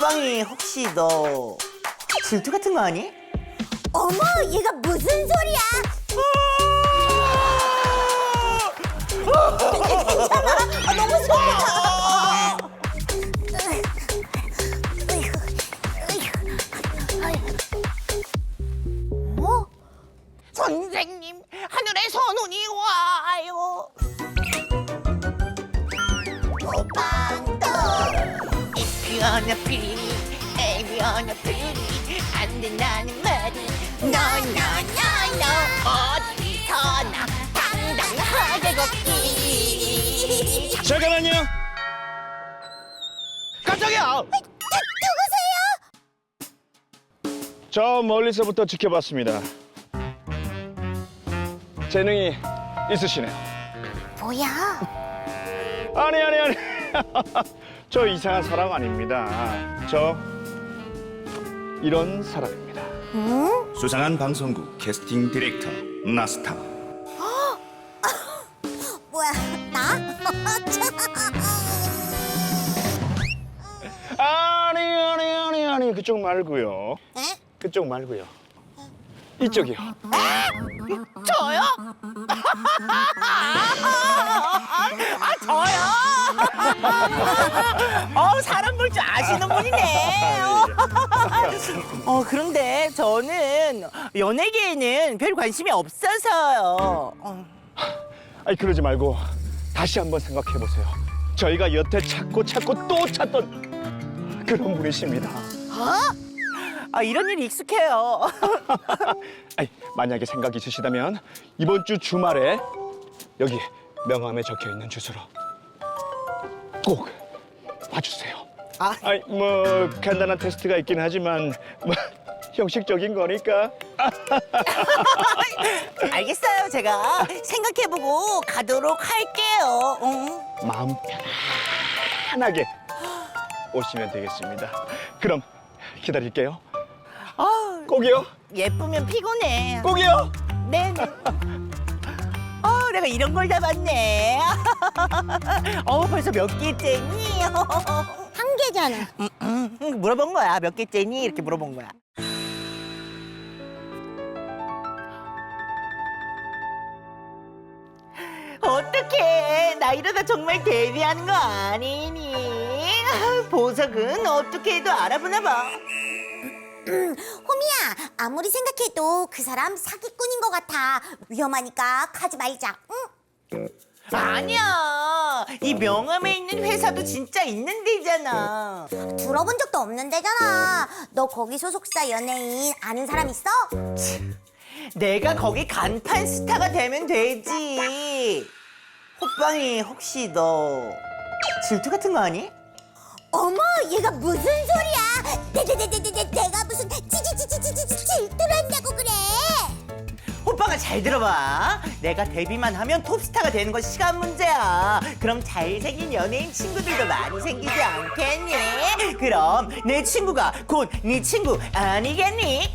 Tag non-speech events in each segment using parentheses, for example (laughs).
호빵이 혹시 너 질투 같은 거 아니? 어머, 얘가 무슨 소리야? (laughs) 괜찮아? 아, 너무 슬프다. 피리, 에비어나 피리, 안 된다는 말이 너너너너 어디서나 당당하게 걷기. 잠깐만요. 깜짝이야. 누구세요? 저 멀리서부터 지켜봤습니다. 재능이 있으시네. 뭐야? 아니 아니 아니. (laughs) 저 이상한 사람 아닙니다. 저 이런 사람입니다. 응? 수상한 방송국 캐스팅 디렉터 나스타 (gasps) 뭐야, 나? (laughs) 아니 아니 아니 아니 그쪽 말고요. 에? 그쪽 말고요. 이쪽이요. 저요? 아 저요? 어 사람 볼 줄 아시는 분이네. 어 그런데 저는 연예계에는 별 관심이 없어서요. 어. 아니 그러지 말고 다시 한번 생각해 보세요. 저희가 여태 찾고 찾고 또 찾던 그런 분이십니다. 아 이런 일이 익숙해요. (laughs) 아니, 만약에 생각이 있으시다면 이번 주 주말에 여기 명함에 적혀 있는 주소로 꼭 와주세요. 아. 아니 뭐 간단한 테스트가 있긴 하지만 뭐 형식적인 거니까. (laughs) 알겠어요. 제가 생각해보고 가도록 할게요. 응. 마음 편하게 오시면 되겠습니다. 그럼 기다릴게요. 아 꼭이요. 예쁘면 피곤해. 꼭이요. 네. 네. 어, 내가 이런 걸 다 봤네. (laughs) 어, 벌써 몇 개째니? (laughs) 한 개잖아. 음, 물어본 거야. 몇 개째니? 이렇게 물어본 거야. 어떡해. 나 이러다 정말 데뷔하는 거 아니니? 보석은 어떻게 해도 알아보나 봐. 호미야, 아무리 생각해도 그 사람 사기꾼인 것 같아. 위험하니까 가지 말자. 응? 아니야. 이 명함에 있는 회사도 진짜 있는 데잖아. 들어본 적도 없는 데잖아. 너 거기 소속사 연예인 아는 사람 있어? 내가 거기 간판 스타가 되면 되지. 호빵이 혹시 너 질투 같은 거 아니? 어머, 얘가 무슨 소리야? 잘 들어봐. 내가 데뷔만 하면 톱스타가 되는 건 시간 문제야. 그럼 잘생긴 연예인 친구들도 많이 생기지 않겠니? 그럼 내 친구가 곧 네 친구 아니겠니?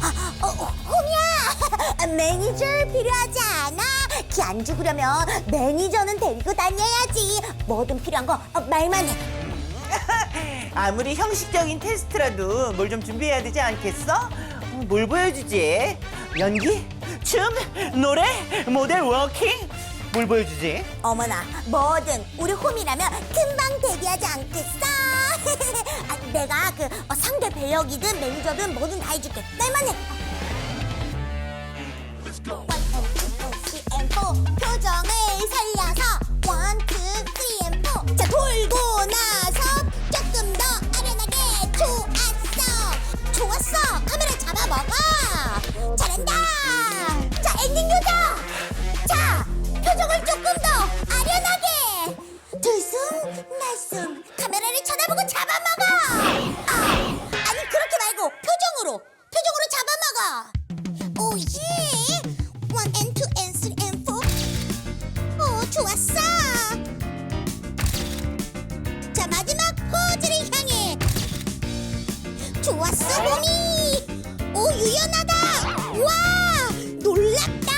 아, 어, 어, 호미야, (laughs) 매니저 필요하지 않아? 키 안 죽으려면 매니저는 데리고 다녀야지. 뭐든 필요한 거 어, 말만 해. (laughs) 아무리 형식적인 테스트라도 뭘 좀 준비해야 되지 않겠어? 어, 뭘 보여주지? 연기? 춤? 노래? 모델 워킹? 뭘 보여주지? 어머나, 뭐든 우리 홈이라면 금방 데뷔하지 않겠어? (laughs) 아, 내가 그 어, 상대 배역이든 매니저든 뭐든 다 해줄게. 말만 해. 오 예! One and 오 어, 좋았어. 자 마지막 호즈를 향해. 좋았어 봄이. 오 유연하다. 와 놀랍다.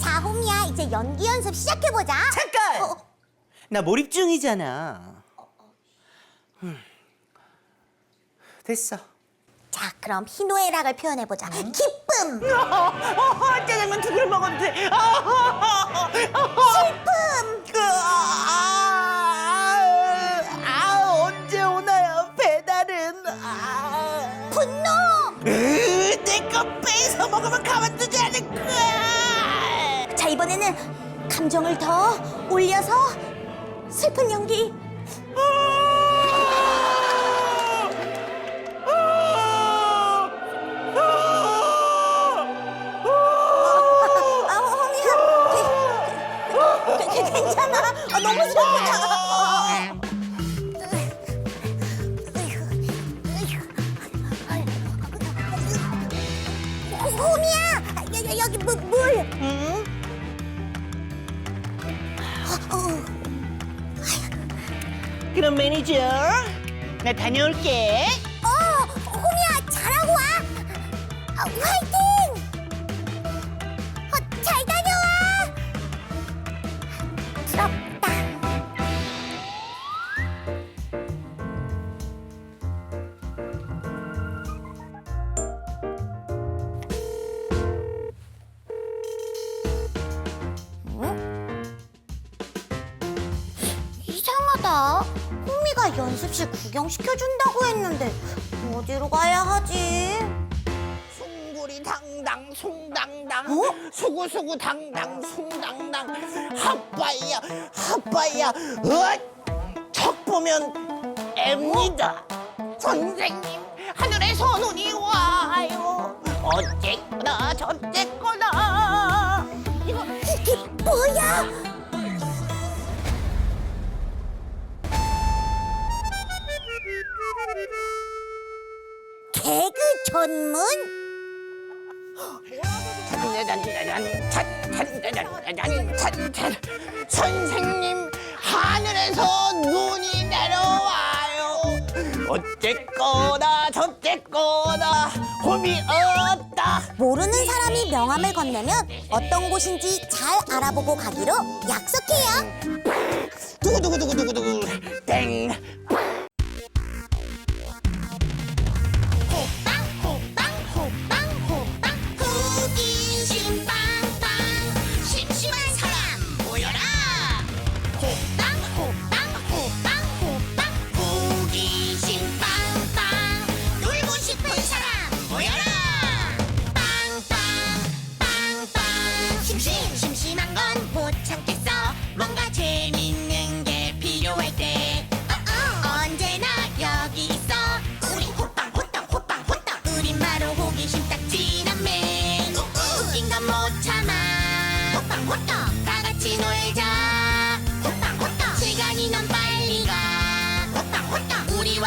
자 봄이야 이제 연기 연습 시작해 보자. 잠깐. 어. 나 몰입 중이잖아. 음. 됐어. 자, 그럼 희노애락을 표현해 보자. 기쁨, (laughs) (laughs) 아, 짜장면 두 그릇 아, 슬픔, 그, 아, 아, 언제 오나요 배달은? 아. 분노, 내거 뺏어 먹으면 가만두지 않을 거야. 자 이번에는 감정을 더 올려서 슬픈 연기 괜찮아 아, 너무 슬프다 홍이야 여, 여, 여기 물, 물. 응? 어, 그럼 매니저, 나 다녀올게. 연습실 구경시켜준다고 했는데 어디로 가야 하지? 숭구리 당당 숭당당 어? 수구수구 당당 숭당당 핫바야 핫바야 어? 척 보면 앱니다 선생님 하늘에서 눈이 와요 어쨌거나 저쨌거나 이거 이게 뭐야? 전문? 선생님 하늘에서 눈이 내려와요 어쨌거나 저쨌거나 홈이 없다 모르는 사람이 명함을 건네면 어떤 곳인지 잘 알아보고 가기로 약속해요. 두구두구두구두구두구 땡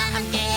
함께